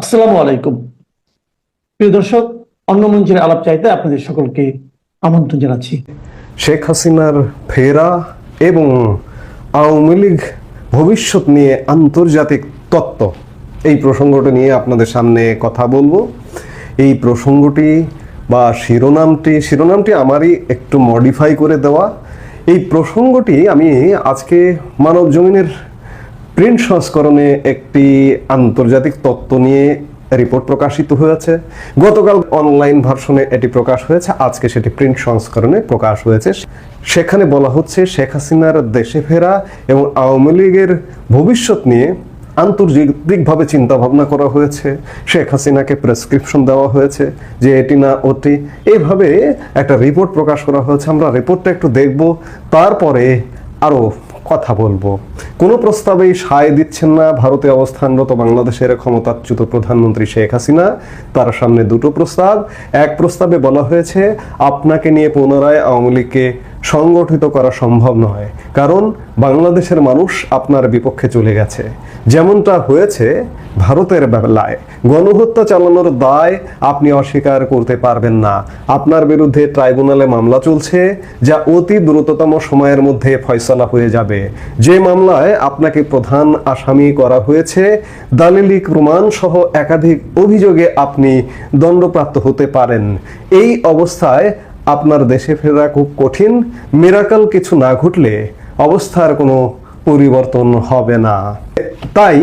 আসসালামু আলাইকুম। প্রিয় দর্শক, অন্য মঞ্চের আলাপ চাইতে আপনাদের সকলকে আমন্ত্রণ জানাচ্ছি। শেখ হাসিনার ফেরা এবং আওয়ামী লীগ ভবিষ্যৎ নিয়ে আন্তর্জাতিক তত্ত্ব, এই প্রসঙ্গটি নিয়ে আপনাদের সামনে কথা বলব। এই প্রসঙ্গটি বা শিরোনামটি শিরোনামটি আমারই একটু মডিফাই করে দেওয়া। এই প্রসঙ্গটি আমি আজকে মানব জমিনের প্রিন্ট সংস্করণে একটি আন্তর্জাতিক তত্ত্ব নিয়ে রিপোর্ট প্রকাশিত হয়েছে। গতকাল অনলাইন ভার্সনে এটি প্রকাশ হয়েছে। আজকে সেটি প্রিন্ট সংস্করণে প্রকাশ হয়েছে। সেখানে বলা হচ্ছে, শেখ হাসিনার দেশে ফেরা এবং আওয়ামী লীগের ভবিষ্যৎ নিয়ে আন্তর্জাতিকভাবে চিন্তা ভাবনা করা হয়েছে। শেখ হাসিনাকে প্রেসক্রিপশন দেওয়া হয়েছে যে এটি না ওটি এভাবে একটা রিপোর্ট প্রকাশ করা হয়েছে। আমরা রিপোর্টটা একটু দেখব। তারপরে আরও কথা বলব। কোনো প্রস্তাবেই সায় দিচ্ছেন না ভারতে অবস্থানরত বাংলাদেশের ক্ষমতাচ্যুত প্রধানমন্ত্রী শেখ হাসিনা। তার সামনে দুটো প্রস্তাব। এক প্রস্তাবে বলা হয়েছে, আপনাকে নিয়ে পুনরায় আওয়ামী লীগকে সংগঠিত করা সম্ভব নয়। কারণ বাংলাদেশের মানুষ আপনার বিপক্ষে চলে গেছে। যেমনটা হয়েছে ভারতের বেলায়। গণহত্যা চালানোর দায় আপনি অস্বীকার করতে পারবেন না। আপনার বিরুদ্ধে ট্রাইব্যুনালে মামলা চলছে, যা অতি দ্রুততম সময়ের মধ্যে ফয়সলা হয়ে যাবে। যে মামলায় আপনাকে প্রধান আসামি করা হয়েছে দালিলিক প্রমাণ সহ একাধিক অভিযোগে আপনি দণ্ডপ্রাপ্ত হতে পারেন। এই অবস্থায় আপনার দেশে ফেরা খুব কঠিন। মিরাকাল কিছু না ঘটলে অবস্থার কোনো পরিবর্তন হবে না। তাই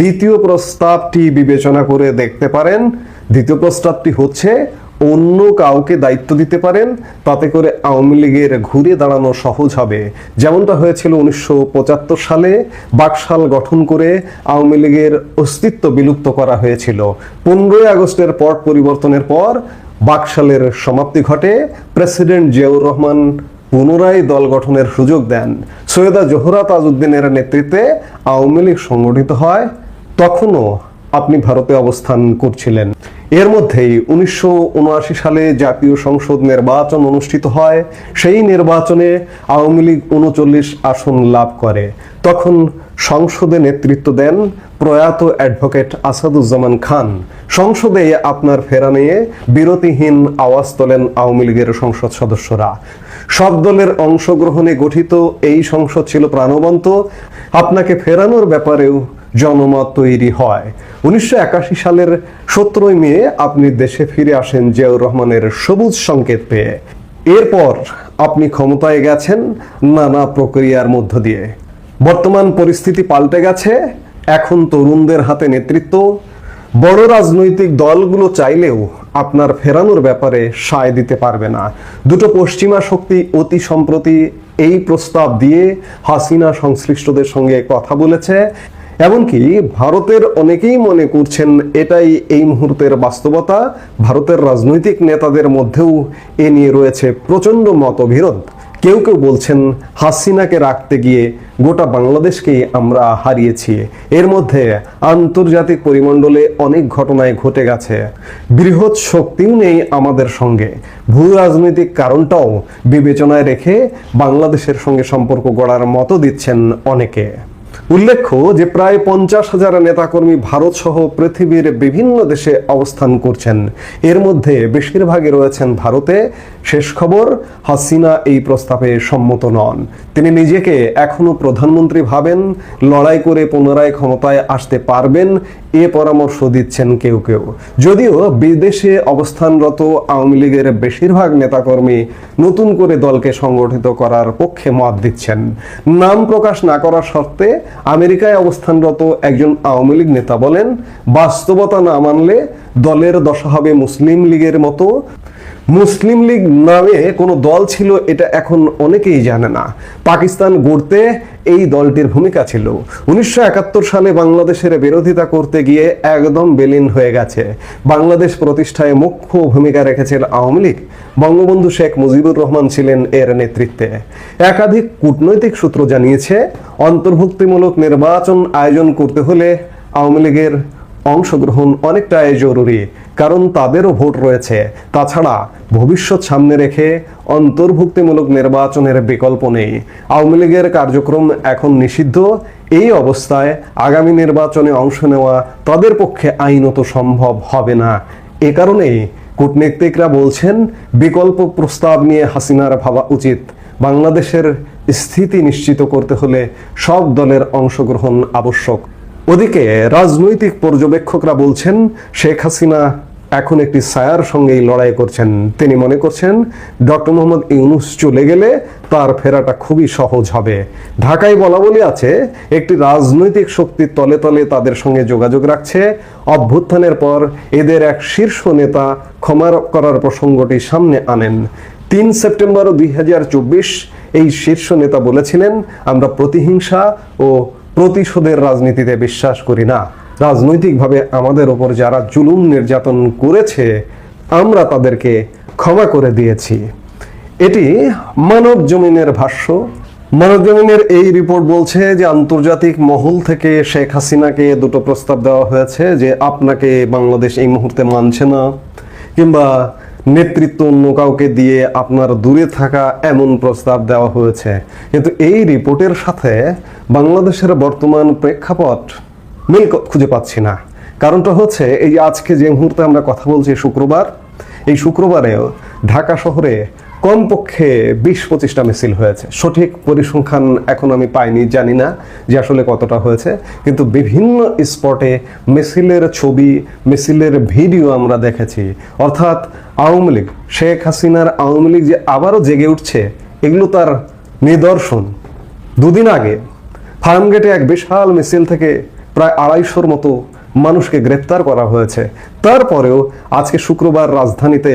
দ্বিতীয় প্রস্তাবটি বিবেচনা করে দেখতে পারেন। দ্বিতীয় প্রস্তাবটি হচ্ছে, অন্য কাউকে দায়িত্ব দিতে পারেন, তাতে করে আওয়ামী লীগের ঘুরে দাঁড়ানো সহজ হবে। যেমনটা হয়েছিল উনিশশো পঁচাত্তর সালে, বাকশাল গঠন করে আওয়ামী লীগের অস্তিত্ব বিলুপ্ত করা হয়েছিল। পনেরোই আগস্টের পট পরিবর্তনের পর বাকশালের সমাপ্তি ঘটে। প্রেসিডেন্ট জিয়াউর রহমান পুনরায় দল গঠনের সুযোগ দেন। সৈয়দা জোহরা তাজউদ্দিনের নেতৃত্বে আওয়ামী লীগ সংগঠিত হয়। তখনও আপনি ভারতে অবস্থান করছিলেন। এর মধ্যেই উনিশশো উনআশি সালে জাতীয় সংসদ নির্বাচন অনুষ্ঠিত হয়। সেই নির্বাচনে আওয়ামী লীগ উনচল্লিশ আসন লাভ করে। তখন সংসদে নেতৃত্ব দেন প্রয়াত অ্যাডভোকেট আসাদুজ্জামান খান। সংসদে আপনার ফেরা নিয়ে বিরতিহীন আওয়াজ তোলেন আওয়ামী লীগের সংসদ সদস্যরা। সব দলের অংশগ্রহণে গঠিত এই সংসদ ছিল প্রাণবন্ত। আপনাকে ফেরানোর ব্যাপারেও জনমত তৈরি হয়। উনিশশো একাশি সালের সতেরোই মে আপনি দেশে ফিরে আসেন জিয়াউর রহমানের সবুজ সংকেত পেয়ে। এরপর আপনি ক্ষমতায় গেছেন নানা প্রক্রিয়ার মধ্য দিয়ে। বর্তমান পরিস্থিতি পাল্টে গেছে। এখন তরুণদের হাতে নেতৃত্ব। বড় রাজনৈতিক দলগুলো চাইলেও আপনার ফেরানোর ব্যাপারে সায় দিতে পারবে না। দুটো পশ্চিমা শক্তি অতি সম্প্রতি এই প্রস্তাব দিয়ে হাসিনা সংশ্লিষ্টদের সঙ্গে কথা বলেছে। এমনকি ভারতের অনেকেই মনে করছেন এটাই এই মুহূর্তের বাস্তবতা। ভারতের রাজনৈতিক নেতাদের মধ্যেও এ নিয়ে রয়েছে প্রচণ্ড মতবিরোধ। কেউ কেউ বলছেন, হাসিনাকে রাখতে গিয়ে গোটা বাংলাদেশকেই আমরা হারিয়েছি। এর মধ্যে আন্তর্জাতিক পরিমণ্ডলে অনেক ঘটনায় ঘটে গেছে। বৃহৎ শক্তিও নেই আমাদের সঙ্গে। ভূ রাজনৈতিক কারণটাও বিবেচনায় রেখে বাংলাদেশের সঙ্গে সম্পর্ক গড়ার মতো দিচ্ছেন অনেকে। উল্লেখ্য যে প্রায় পঞ্চাশ হাজার নেতাকর্মী ভারত সহ পৃথিবীর বিভিন্ন দেশে অবস্থান করছেন। এর মধ্যে বেশিরভাগই রয়েছেন ভারতে। শেষ খবর, হাসিনা এই প্রস্তাবে সম্মত নন। তিনি নিজেকে এখনও প্রধানমন্ত্রী ভাবেন, লড়াই করে পুনরায় ক্ষমতায় আসতে পারবেন, এ পরামর্শ দিচ্ছেন কেউ কেউ। যদিও বিদেশে অবস্থানরত আওয়ামী লীগের বেশিরভাগ নেতাকর্মী নতুন করে দলকে সংগঠিত করার পক্ষে মত দিচ্ছেন। নাম প্রকাশ না করার শর্তে আমেরিকায় অবস্থানরত একজন আওয়ামী লীগ নেতা বলেন, বাস্তবতা না মানলে দলের দশা হবে মুসলিম লীগের মতো। মুসলিম লীগ নামে কোনো দল ছিল এটা এখন অনেকেই জানে না। পাকিস্তান গড়তে এই দলটির ভূমিকা ছিল। উনিশশো একাত্তর সালে বাংলাদেশের বিরোধিতা করতে গিয়ে একদম বেলিন হয়ে গেছে। বাংলাদেশ প্রতিষ্ঠায় মুখ্য ভূমিকা রেখেছেন আওয়ামী লীগ। বঙ্গবন্ধু শেখ মুজিবুর রহমান ছিলেন এর নেতৃত্বে। একাধিক কূটনৈতিক সূত্র জানিয়েছে, অন্তর্ভুক্তিমূলক নির্বাচন আয়োজন করতে হলে আওয়ামী লীগের অংশগ্রহণ অনেকটাই জরুরি। কারণ তাদেরও ভোট রয়েছে। তাছাড়া ভবিষ্যৎ সামনে রেখে অন্তর্ভুক্তিমূলক নির্বাচনের বিকল্প নেই। আওয়ামী লীগের কার্যক্রম এখন নিষিদ্ধ। এই অবস্থায় আগামী নির্বাচনে অংশ নেওয়া তাদের পক্ষে আইনত সম্ভব হবে না। এ কারণেই কূটনীতিকরা বলছেন, বিকল্প প্রস্তাব নিয়ে হাসিনার ভাবা উচিত। বাংলাদেশের স্থিতি নিশ্চিত করতে হলে সব দলের অংশগ্রহণ আবশ্যক। ওদিকে রাজনৈতিক পর্যবেক্ষকরা বলছেন, শেখ হাসিনা এখন একটি ছায়ার সঙ্গেই লড়াই করছেন। তিনি মনে করছেন, ডক্টর মোহাম্মদ ইউনুস চলে গেলে তার ফেরাটা খুবই সহজ হবে। ঢাকায় বলা বলি আছে, একটি রাজনৈতিক শক্তির তলে তলে তাদের সঙ্গে যোগাযোগ রাখছে। অভ্যুত্থানের পর এদের এক শীর্ষ নেতা ক্ষমা করার প্রসঙ্গটি সামনে আনেন। তিন সেপ্টেম্বর দুই হাজার চব্বিশ এই শীর্ষ নেতা বলেছিলেন, আমরা প্রতিহিংসা ও প্রতিশোধের রাজনীতিতে বিশ্বাস করি না। রাজনৈতিকভাবে আমাদের ওপর যারা জুলুম নির্যাতন করেছে, আমরা তাদেরকে ক্ষমা করে দিয়েছি। এটি মানব জমিনের ভাষ্য। মানব জমিনের এই রিপোর্ট বলছে যে আন্তর্জাতিক মহল থেকে শেখ হাসিনাকে দুটো প্রস্তাব দেওয়া হয়েছে যে আপনাকে বাংলাদেশ এই মুহূর্তে মানছে না, কিংবা নেতৃত্ব অন্য কাউকে দিয়ে আপনার দূরে থাকা এমন প্রস্তাব দেওয়া হয়েছে। কিন্তু এই রিপোর্টের সাথে বাংলাদেশের বর্তমান প্রেক্ষাপট মিল খুঁজে পাচ্ছি না। কারণটা হচ্ছে এই আজকে যে মুহূর্তে আমরা কথা বলছি শুক্রবার, এই শুক্রবারেও ঢাকা শহরে কমপক্ষে বিশ পঁচিশটা মিছিল হয়েছে। সঠিক পরিসংখ্যান এখন আমি পাইনি, জানি না যে আসলে কতটা হয়েছে। কিন্তু বিভিন্ন স্পটে মিছিলের ছবি, মিছিলের ভিডিও আমরা দেখেছি। অর্থাৎ আওয়ামী লীগ, শেখ হাসিনার আওয়ামী লীগ যে আবারও জেগে উঠছে, এগুলো তার নিদর্শন। দুদিন আগে ফার্মগেটে এক বিশাল মিছিল থেকে প্রায় আড়াইশোর মতো মানুষকে গ্রেপ্তার করা হয়েছে। তারপরেও আজকে শুক্রবার রাজধানীতে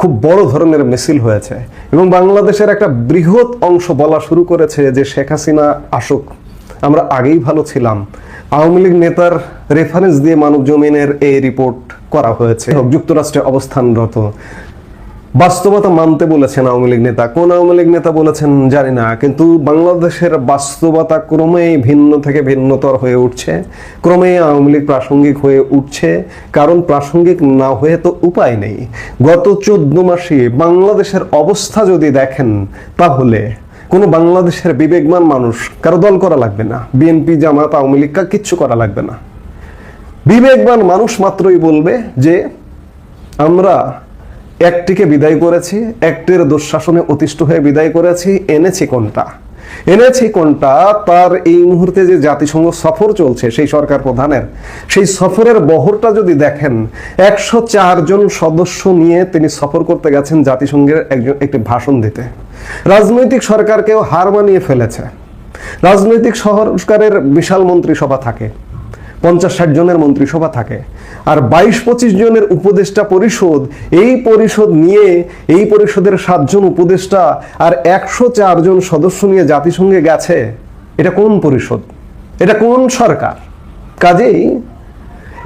খুব বড় ধরনের মিছিল হয়েছে এবং বাংলাদেশের একটা বৃহৎ অংশ বলা শুরু করেছে যে শেখ হাসিনা আসুক। আমরা আগেই ভালো ছিলাম। আওয়ামী লীগ নেতার রেফারেন্স দিয়ে মানব জমিনের এই রিপোর্ট করা হয়েছে। যুক্তরাষ্ট্রে অবস্থানরত। বাস্তবতা মানতে বলেছেন আওয়ামী লীগ নেতা। কোন আওয়ামী লীগ নেতা বলেছেন জানি না, কিন্তু বাংলাদেশের বাস্তবতা ক্রমেই ভিন্ন থেকে ভিন্নতর হয়ে উঠছে, ক্রমেই আওয়ামী লীগ প্রাসঙ্গিক হয়ে উঠছে, কারণ প্রাসঙ্গিক না হয়ে তো উপায় নেই। গত চোদ্দ মাসে বাংলাদেশের অবস্থা যদি দেখেন, তাহলে কোনো বাংলাদেশের বিবেকমান মানুষ কারও দল করা লাগবে না, বিএনপি, জামাত, আওয়ামী লীগ কিচ্ছু করা লাগবে না। বিবেকবান মানুষ মাত্রই বলবে যে আমরা একটিকে বিদায় করেছি, একটির দুঃশাসনে অতিষ্ঠ হয়ে বিদায় করেছি, এনেছি কোনটা? এনেছি কোনটা? তার এই মুহূর্তে যে জাতিসংঘ সফর চলছে, সেই সরকার প্রধানের, সেই সফরের বহরটা যদি দেখেন, একশো জন সদস্য নিয়ে তিনি সফর করতে গেছেন জাতিসংঘের একজন, একটি ভাষণ দিতে। রাজনৈতিক সরকারকেও হার মানিয়ে ফেলেছে। রাজনৈতিক সরকারের বিশাল মন্ত্রিসভা থাকে, পঞ্চাশ ষাট জনের মন্ত্রিসভা থাকে। আর বাইশ পঁচিশ জনের উপদেষ্টা পরিষদ, এই পরিষদ নিয়ে, এই পরিষদের সাতজন উপদেষ্টা আর একশো জন সদস্য নিয়ে জাতিসংঘে গেছে। এটা কোন পরিষদ? এটা কোন সরকার? কাজেই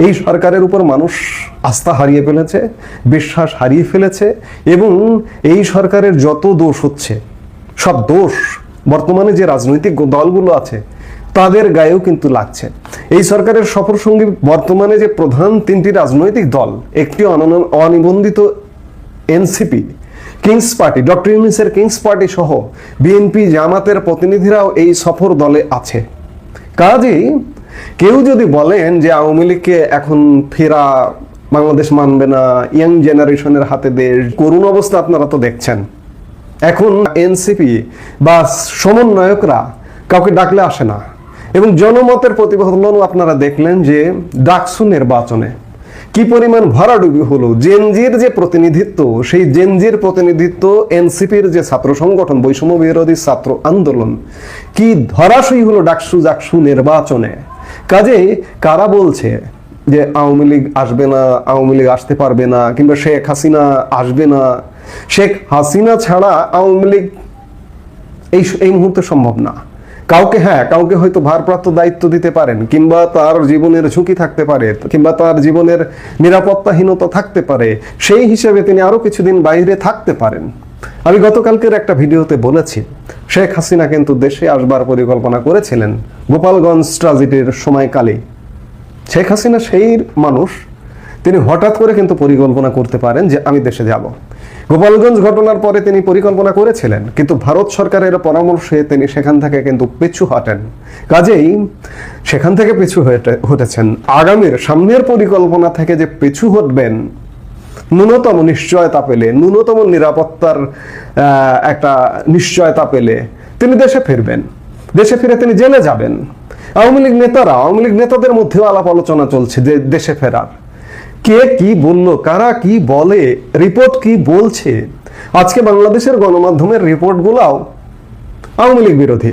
এই সরকারের উপর মানুষ আস্থা হারিয়ে ফেলেছে, বিশ্বাস হারিয়ে ফেলেছে এবং এই সরকারের যত দোষ হচ্ছে, সব দোষ বর্তমানে যে রাজনৈতিক দলগুলো আছে তাদের গায়েও কিন্তু লাগছে। এই সরকারের সফর সঙ্গী বর্তমানে যে প্রধান তিনটি রাজনৈতিক দল, একটি অনিবন্ধিত এনসিপি, কিংস পার্টি, ডক্টর ইউনিসের কিংস পার্টি সহ বিএনপি জামাতের প্রতিনিধিরাও এই সফর দলে আছে। কাজেই কেউ যদি বলেন যে আওয়ামী লীগকে এখন ফেরা বাংলাদেশ মানবে না, ইয়াং জেনারেশনের হাতে দেশ, করুণ অবস্থা আপনারা তো দেখছেন। এখন এনসিপি বা সমন্বয়করা কাউকে ডাকলে আসে না। এবং জনমতের প্রতিফলনও আপনারা দেখলেন যে ডাকসু নির্বাচনে কি পরিমাণ ভরাডুবি হলো? জেনজির যে প্রতিনিধিত্ব, সেই জেনজির প্রতিনিধিত্ব এনসিপির যে ছাত্র সংগঠন, বৈষম্য বিরোধী ছাত্র আন্দোলন, কি ধরাশয়ী হলো ডাকসু জাকসু নির্বাচনে? কাজে কারা বলছে যে আওয়ামী লীগ আসবে না, আওয়ামী লীগ আসতে পারবে না, কিংবা শেখ হাসিনা আসবে না? শেখ হাসিনা ছাড়া আওয়ামী লীগ এই এই মুহূর্তে সম্ভব না। কাউকে হ্যাঁ কাউকে হয়তো ভারপ্রাপ্ত দায়িত্ব দিতে পারেন, কিংবা তার জীবনের ঝুঁকি থাকতে পারে, কিংবা তার জীবনের নিরাপত্তাহীনতা থাকতে পারে, সেই হিসেবে তিনি আরও কিছুদিন বাইরে থাকতে পারেন। আমি গতকালকের একটা ভিডিওতে বলেছি, শেখ হাসিনা কিন্তু দেশে আসবার পরিকল্পনা করেছিলেন গোপালগঞ্জ ট্রাজেডির সময়কালে শেখ হাসিনা সেই মানুষ, তিনি হঠাৎ করে কিন্তু পরিকল্পনা করতে পারেন যে আমি দেশে যাব। গোপালগঞ্জ ঘটনার পরে তিনি পরিকল্পনা করেছিলেন, কিন্তু ভারত সরকারের পরামর্শে তিনি সেখান থেকে কিন্তু পিছু হটেন। কাজেই সেখান থেকে পিছু হটে- হটেছেন। আগামীর সামনের পরিকল্পনা থেকে যে পিছু হটবেন, ন্যূনতম নিশ্চয়তা পেলে, ন্যূনতম নিরাপত্তার একটা নিশ্চয়তা পেলে তিনি দেশে ফিরবেন। দেশে ফিরে তিনি জেলে যাবেন। আওয়ামী লীগ নেতারা, আওয়ামী লীগ নেতাদের মধ্যেও আলাপ আলোচনা চলছে যে দেশে ফেরার। কে কি বলল, কারা কি বলে, রিপোর্ট কি বলছে? আজকে বাংলাদেশের গণমাধ্যমের রিপোর্টগুলাও আওয়ামী লীগ বিরোধী।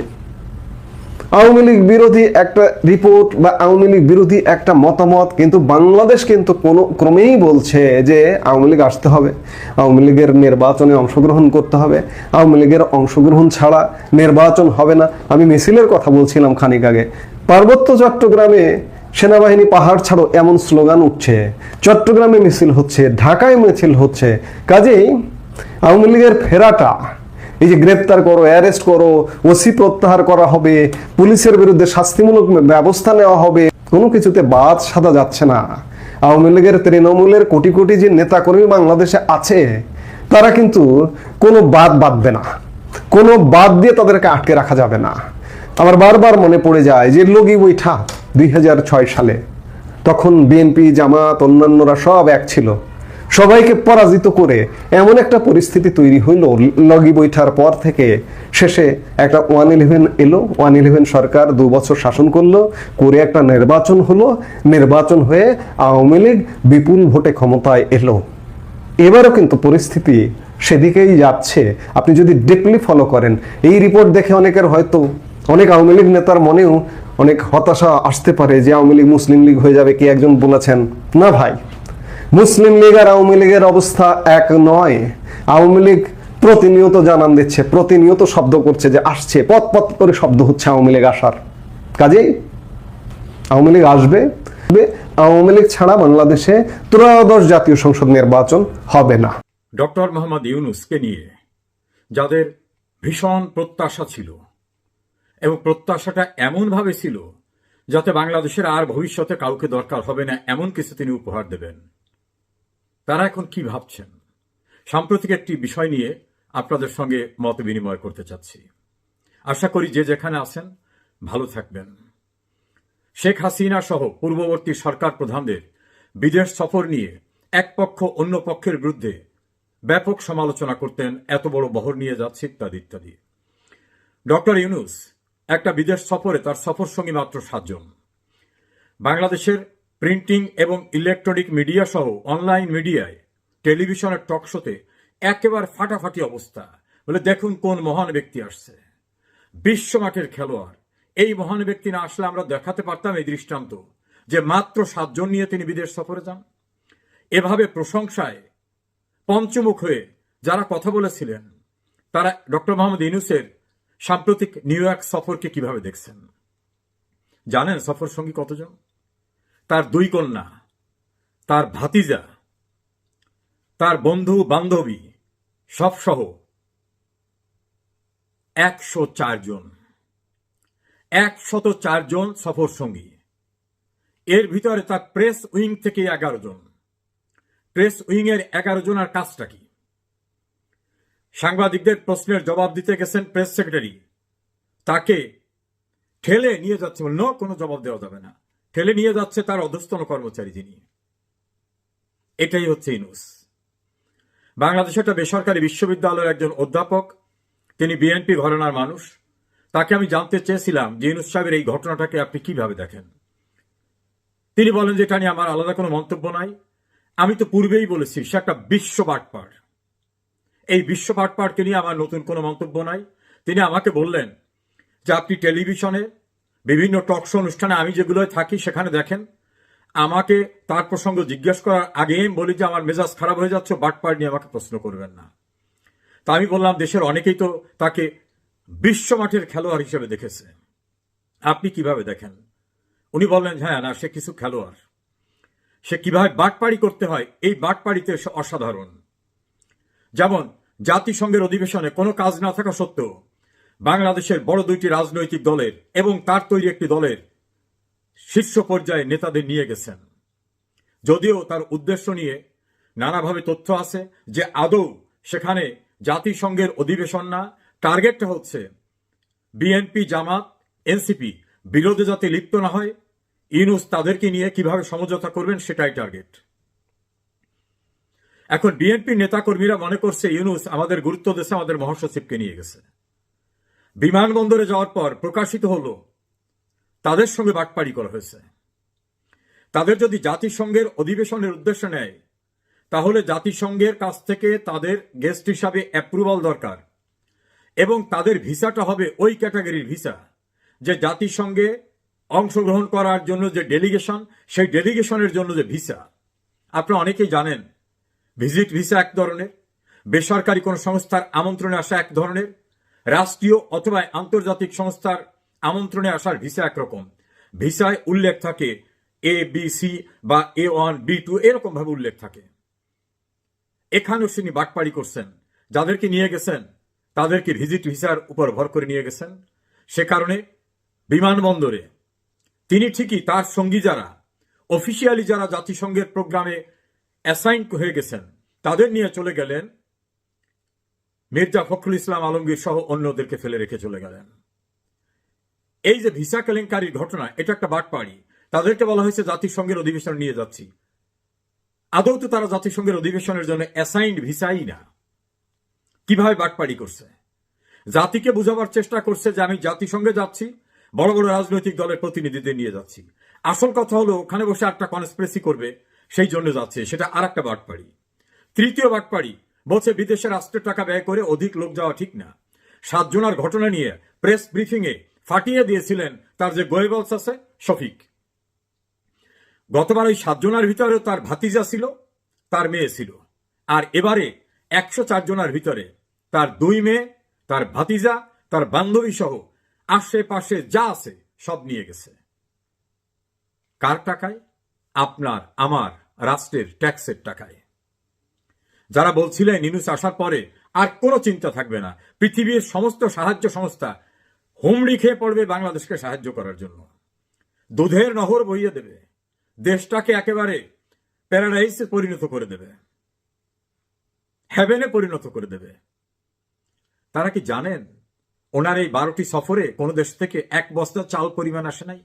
আওয়ামী লীগ বিরোধী একটা রিপোর্ট বা আওয়ামী লীগ বিরোধী একটা মতামত, কিন্তু বাংলাদেশ কিন্তু কোনো, ক্রমেই বলছে যে আওয়ামী লীগ আসতে হবে। আওয়ামী লীগের নির্বাচনে অংশগ্রহণ করতে হবে। আওয়ামী লীগের অংশগ্রহণ ছাড়া নির্বাচন হবে না। আমি মিছিলের কথা বলছিলাম খানিক আগে। পার্বত্য চট্টগ্রামে সেনাবাহিনী পাহাড় ছাড়ো এমন স্লোগান উঠছে। চট্টগ্রামে মিছিল হচ্ছে, ঢাকায় মিছিল হচ্ছে। কাজেই আওয়ামী লীগের ফেরাটা, এই যে গ্রেপ্তার করো, অ্যারেস্ট করো, ওসি প্রত্যাহার করা হবে, পুলিশের বিরুদ্ধে শাস্তিমূলক ব্যবস্থা নেওয়া হবে, কোনো কিছুতে বাদ সাদা যাচ্ছে না। আওয়ামী লীগের তৃণমূলের কোটি কোটি যে নেতাকর্মী বাংলাদেশে আছে, তারা কিন্তু কোনো বাদ বাঁধবে না। কোনো বাদ দিয়ে তাদেরকে আটকে রাখা যাবে না। আমার বারবার মনে পড়ে যায় যে, লগি বৈঠা। দুই হাজার ছয় সালে। তখন বিএনপি, জামাত, অন্যান্যরা সব এক ছিল। সবাইকে পরাজিত করে এমন একটা পরিস্থিতি তৈরি হইল লগি বৈঠার পর থেকে। শেষে একটা ওয়ান ইলেভেন এলো, ওয়ান ইলেভেন সরকার দু বছর শাসন করল, করে একটা নির্বাচন হলো, নির্বাচন হয়ে আওয়ামী লীগ বিপুল ভোটে ক্ষমতায় এলো। এবারও কিন্তু পরিস্থিতি সেদিকেই যাচ্ছে। আপনি যদি ডিপলি ফলো করেন, এই রিপোর্ট দেখে অনেকের হয়তো, অনেক আওয়ামী লীগ নেতার মনেও অনেক হতাশা আসতে পারে যে আওয়ামী লীগ মুসলিম লীগ হয়ে যাবে, কি একজন বলেছেন না ভাই। মুসলিম লীগ আর আওয়ামী লীগের অবস্থা এক নয়। আওয়ামী লীগ প্রতিনিয়ত জানান দিচ্ছে, প্রতিনিয়ত শব্দ করছে যে আসছে, পথ পথ করে শব্দ হচ্ছে আওয়ামী লীগ আসার। কাজেই আওয়ামী লীগ আসবে আওয়ামী লীগ ছাড়া বাংলাদেশে ত্রয়োদশ জাতীয় সংসদ নির্বাচন হবে না। ডক্টর মোহাম্মদ ইউনুসকে নিয়ে যাদের ভীষণ প্রত্যাশা ছিল এবং প্রত্যাশাটা এমনভাবে ছিল যাতে বাংলাদেশের আর ভবিষ্যতে কাউকে দরকার হবে না এমন কিছু তিনি উপহার দেবেন। তারা এখন কি ভাবছেন? সাম্প্রতিক একটি বিষয় নিয়ে আপনাদের সঙ্গে মত বিনিময় করতে চাচ্ছি। আশা করি যে যেখানে আছেন, ভালো থাকবেন। শেখ হাসিনা সহ পূর্ববর্তী সরকার প্রধানদের বিদেশ সফর নিয়ে এক পক্ষ অন্য পক্ষের বিরুদ্ধে ব্যাপক সমালোচনা করতেন, এত বড় বহর নিয়ে যাচ্ছে ইত্যাদি ইত্যাদি। ডক্টর ইউনুস একটা বিদেশ সফরে তার সফর সঙ্গী মাত্র সাতজন। বাংলাদেশের প্রিন্টিং এবং ইলেকট্রনিক মিডিয়া সহ অনলাইন মিডিয়ায় টেলিভিশনের টক শোতে একেবারে ফাটাফাটি অবস্থা। বলে দেখুন কোন মহান ব্যক্তি আসছে। বিশ্বমাঠের খেলোয়াড়। এই মহান ব্যক্তি না আসলে আমরা দেখাতে পারতাম এই দৃষ্টান্ত যে মাত্র সাতজন নিয়ে তিনি বিদেশ সফরে যান। এভাবে প্রশংসায় পঞ্চমুখ হয়ে যারা কথা বলেছিলেন, তারা ডক্টর মোহাম্মদ ইউনুসের সাম্প্রতিক নিউ ইয়র্ক সফরকে কীভাবে দেখছেন? জানেন সফর সঙ্গী কতজন? তার দুই কন্যা, তার ভাতিজা, তার বন্ধু বান্ধবী সবসহ একশো চারজন একশত চারজন সফর সঙ্গী। এর ভিতরে তার প্রেস উইং থেকে এগারো জন। প্রেস উইং এর এগারো আর কাজটা কি? সাংবাদিকদের প্রশ্নের জবাব দিতে গেছেন প্রেস সেক্রেটারি। তাকে ঠেলে নিয়ে যাচ্ছে "No, কোনো জবাব দেওয়া যাবে না। ঠেলে নিয়ে যাচ্ছে তার অধস্তন কর্মচারী যিনি। এটাই হচ্ছে ইনুস বাংলাদেশে একটা বেসরকারি বিশ্ববিদ্যালয়ের একজন অধ্যাপক তিনি বিএনপি ঘরানার মানুষ। তাকে আমি জানতে চেয়েছিলাম যে ইনুস সাহেবের এই ঘটনাটাকে আপনি কীভাবে দেখেন। তিনি বলেন যে এটা নিয়ে আমার আলাদা কোনো মন্তব্য নাই। আমি তো পূর্বেই বলেছি সে একটা বিশ্ব বাটপার। এই বিশ্ব বাটপারকে নিয়ে আমার নতুন কোনো মন্তব্য নাই। তিনি আমাকে বললেন যে আপনি টেলিভিশনে বিভিন্ন টক শো অনুষ্ঠানে আমি যেগুলোয় থাকি সেখানে দেখেন। আমাকে তার প্রসঙ্গ জিজ্ঞেস করার আগেই আমি বলি যে আমার মেজাজ খারাপ হয়ে যাচ্ছে বাটপার নিয়ে আমাকে প্রশ্ন করবেন না। তা আমি বললাম, দেশের অনেকেই তো তাকে বিশ্ব মাঠের খেলোয়াড় হিসেবে দেখেছে। আপনি কীভাবে দেখেন? উনি বললেন হ্যাঁ না, সে কিছু খেলোয়াড়। সে কীভাবে বাটপাড়ি করতে হয়, এই বাটপাড়িতে অসাধারণ। যেমন, জাতিসংঘের অধিবেশনে কোনো কাজ না থাকা সত্ত্বেও বাংলাদেশের বড় দুইটি রাজনৈতিক দলের এবং তার তৈরি একটি দলের শীর্ষ পর্যায়ে নেতাদের নিয়ে গেছেন। যদিও তার উদ্দেশ্য নিয়ে নানাভাবে তথ্য আছে যে আদৌ সেখানে জাতিসংঘের অধিবেশন না, টার্গেটটা হচ্ছে বিএনপি, জামাত, এনসিপি বিরোধে যাতে লিপ্ত না হয়, ইউনুস তাদেরকে নিয়ে কীভাবে সমঝোতা করবেন সেটাই টার্গেট। এখন বিএনপি নেতাকর্মীরা মনে করছে ইউনুস আমাদের গুরুত্ব দেশে আমাদের মহাসচিবকে নিয়ে গেছে। বিমানবন্দরে যাওয়ার পর প্রকাশিত হলো, তাদের সঙ্গে বাটপাড়ি করা হয়েছে। তাদের যদি জাতিসংঘের অধিবেশনের উদ্দেশ্য নেয়, তাহলে জাতিসংঘের কাছ থেকে তাদের গেস্ট হিসাবে অ্যাপ্রুভাল দরকার এবং তাদের ভিসাটা হবে ওই ক্যাটাগরির ভিসা, যে জাতিসংঘে অংশগ্রহণ করার জন্য যে ডেলিগেশন সেই ডেলিগেশনের জন্য যে ভিসা। আপনারা অনেকেই জানেন ভিজিট ভিসা এক ধরনের, বেসরকারি কোনো সংস্থার আমন্ত্রণে আসা এক ধরনের, রাষ্ট্রীয় অথবা আন্তর্জাতিক সংস্থার আমন্ত্রণে আসার ভিসা একরকম। ভিসায় উল্লেখ থাকে এ বি সি বা এ ওয়ান বি টু এরকম ভাবে উল্লেখ থাকে। এখানেও তিনি বাটপাড়ি করছেন। যাদেরকে নিয়ে গেছেন, তাদেরকে ভিজিট ভিসার উপর ভর করে নিয়ে গেছেন। সে কারণে বিমানবন্দরে তিনি ঠিকই তার সঙ্গী যারা, অফিসিয়ালি যারা জাতিসংঘের প্রোগ্রামে অ্যাসাইন হয়ে গেছেন। তাদের নিয়ে চলে গেলেন মির্জা ফখরুল ইসলাম আলমগীর সহ অন্যদেরকে ফেলে রেখে চলে গেলেন। এই যে ভিসা কেলেঙ্কারির ঘটনা, এটা একটা বাটপাড়ি। তাদেরকে বলা হয়েছে, জাতিসংঘের অধিবেশন নিয়ে যাচ্ছি। আদৌ তো তারা জাতিসংঘের অধিবেশনের জন্য অ্যাসাইন্ড ভিসাই না? কীভাবে বাটপাড়ি করছে? জাতিকে বোঝাবার চেষ্টা করছে যে আমি জাতিসংঘে যাচ্ছি, বড় বড় রাজনৈতিক দলের প্রতিনিধিদের নিয়ে যাচ্ছি। আসল কথা হলো, ওখানে বসে একটা কনস্পিরেসি করবে সেই জন্য যাচ্ছে। সেটা আর একটা বাটপাড়ি। তৃতীয় বাটপাড়ি বলছে, বিদেশে রাষ্ট্রের টাকা ব্যয় করে অধিক লোক যাওয়া ঠিক না। সাতজনার ঘটনা নিয়ে প্রেস ব্রিফিং এ ফাটিয়ে দিয়েছিলেন তার যে গোয়েবলস আছে, শফিক। গতবার ওই সাতজনার ভিতরেও তার ভাতিজা ছিল, তার মেয়ে ছিল। আর এবারে একশো চার জনের ভিতরে তার দুই মেয়ে, তার ভাতিজা, তার বান্ধবী সহ আশেপাশে যা আছে সব নিয়ে গেছে। কার টাকায়? আপনার, আমার, রাষ্ট্রের ট্যাক্সের টাকায়। যারা বলছিলেন নিনুস আসার পরে আর কোনো চিন্তা থাকবে না, পৃথিবীর সমস্ত সাহায্য সংস্থা হুমড়ি খেয়ে পড়বে বাংলাদেশকে সাহায্য করার জন্য। দুধের নহর বইয়ে দেবে, দেশটাকে একেবারে প্যারাডাইসে পরিণত করে দেবে হ্যাভেনে পরিণত করে দেবে। তারা কি জানেন ওনার এই বারোটি সফরে কোনো দেশ থেকে এক বস্তা চাল পরিমাণ আসে নাই?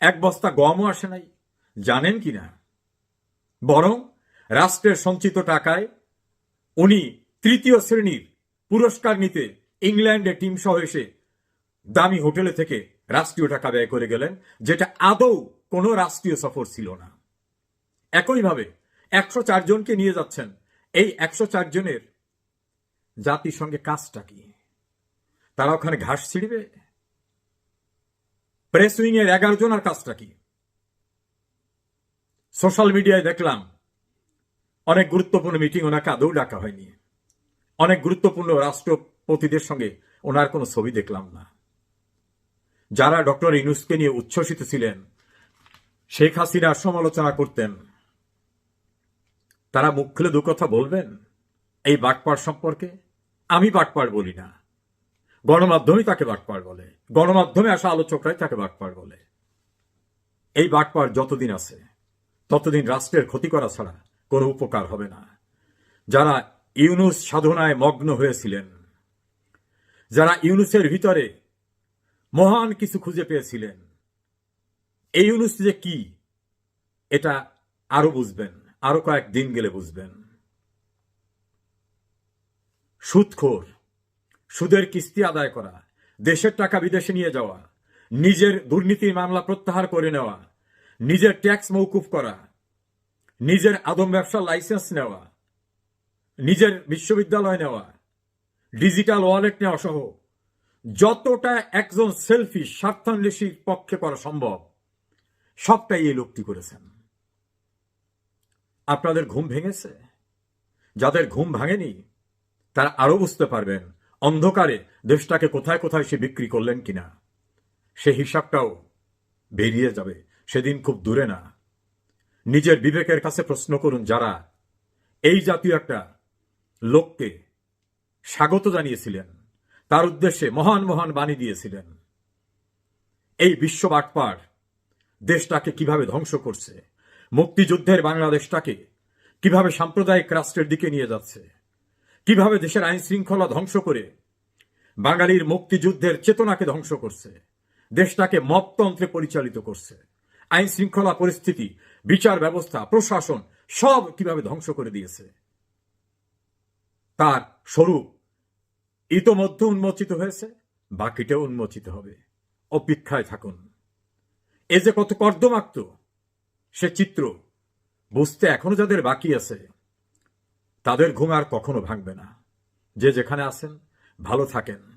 এক বস্তা গমও আসে নাই? জানেন কি না বরং রাষ্ট্রের সঞ্চিত টাকায় উনি তৃতীয় শ্রেণির পুরস্কার নিতে ইংল্যান্ডে টিম সহ এসে দামি হোটেলে থেকে রাষ্ট্রীয় টাকা ব্যয় করে গেলেন, যেটা আদৌ কোনো রাষ্ট্রীয় সফর ছিল না। একইভাবে একশো জনকে নিয়ে যাচ্ছেন। এই একশো জনের জাতিসংঘে কাজটা কি? তারা ওখানে ঘাস ছিঁড়বে? প্রেস উইং এর এগারো জনের কাজটা কি? সোশ্যাল মিডিয়ায় দেখলাম, অনেক গুরুত্বপূর্ণ মিটিং ওনাকে আদৌ ডাকা হয়নি। অনেক গুরুত্বপূর্ণ রাষ্ট্রপতিদের সঙ্গে ওনার কোনো ছবি দেখলাম না। যারা ডক্টর ইনুসকে নিয়ে উচ্ছ্বসিত ছিলেন, শেখ হাসিনার সমালোচনা করতেন, তারা মুখ খুলে দু কথা বলবেন? এই বাটপার সম্পর্কে? আমি বাটপার বলি না। গণমাধ্যমই তাকে বাটপার বলে। গণমাধ্যমে আসা আলোচকরাই তাকে বাটপার বলে। এই বাটপার যতদিন আছে। ততদিন রাষ্ট্রের ক্ষতি করা ছাড়া কোনো উপকার হবে না। যারা ইউনুস সাধনায় মগ্ন হয়েছিলেন, যারা ইউনুসের ভিতরে মহান কিছু খুঁজে পেয়েছিলেন, এই ইউনুস যে কি, এটা আরও বুঝবেন, আরও কয়েক দিন গেলে বুঝবেন। সুদখোর, সুদের কিস্তি আদায় করা, দেশের টাকা বিদেশে নিয়ে যাওয়া, নিজের দুর্নীতির মামলা প্রত্যাহার করে নেওয়া নিজের ট্যাক্স মৌকুফ করা, নিজের আদম ব্যবসার লাইসেন্স নেওয়া, নিজের বিশ্ববিদ্যালয় নেওয়া, ডিজিটাল ওয়ালেট নেওয়া সহ যতটা একজন সেলফি স্বার্থান্বেষীর পক্ষে করা সম্ভব, সবটাই এই লোকটি করেছেন। আপনাদের ঘুম ভেঙেছে? যাদের ঘুম ভাঙেনি, তারা আরও বুঝতে পারবেন অন্ধকারে দেশটাকে কোথায় কোথায় সে বিক্রি করলেন কিনা। সে হিসাবটাও বেরিয়ে যাবে। সেদিন খুব দূরে না। নিজের বিবেকের কাছে প্রশ্ন করুন যারা এই জাতীয় একটা লোককে স্বাগত জানিয়েছিলেন, তার উদ্দেশ্যে মহান মহান বাণী দিয়েছিলেন। এই বিশ্ব বাটপার দেশটাকে কীভাবে ধ্বংস করছে, মুক্তিযুদ্ধের বাংলাদেশটাকে কীভাবে সাম্প্রদায়িক রাষ্ট্রের দিকে নিয়ে যাচ্ছে, কীভাবে দেশের আইন শৃঙ্খলা ধ্বংস করে বাঙালির মুক্তিযুদ্ধের চেতনাকে ধ্বংস করছে, দেশটাকে মপতন্ত্রে পরিচালিত করছে। আইন শৃঙ্খলা পরিস্থিতি, বিচার ব্যবস্থা, প্রশাসন, সব কীভাবে ধ্বংস করে দিয়েছে। তার স্বরূপ ইতোমধ্যে উন্মোচিত হয়েছে, বাকিটাও উন্মোচিত হবে। অপেক্ষায় থাকুন। এ যে কত কর্দমাক্ত, সে চিত্র বুঝতে এখনও যাদের বাকি আছে, তাদের ঘুম আর কখনো ভাঙবে না। যে যেখানে আছেন, ভালো থাকেন।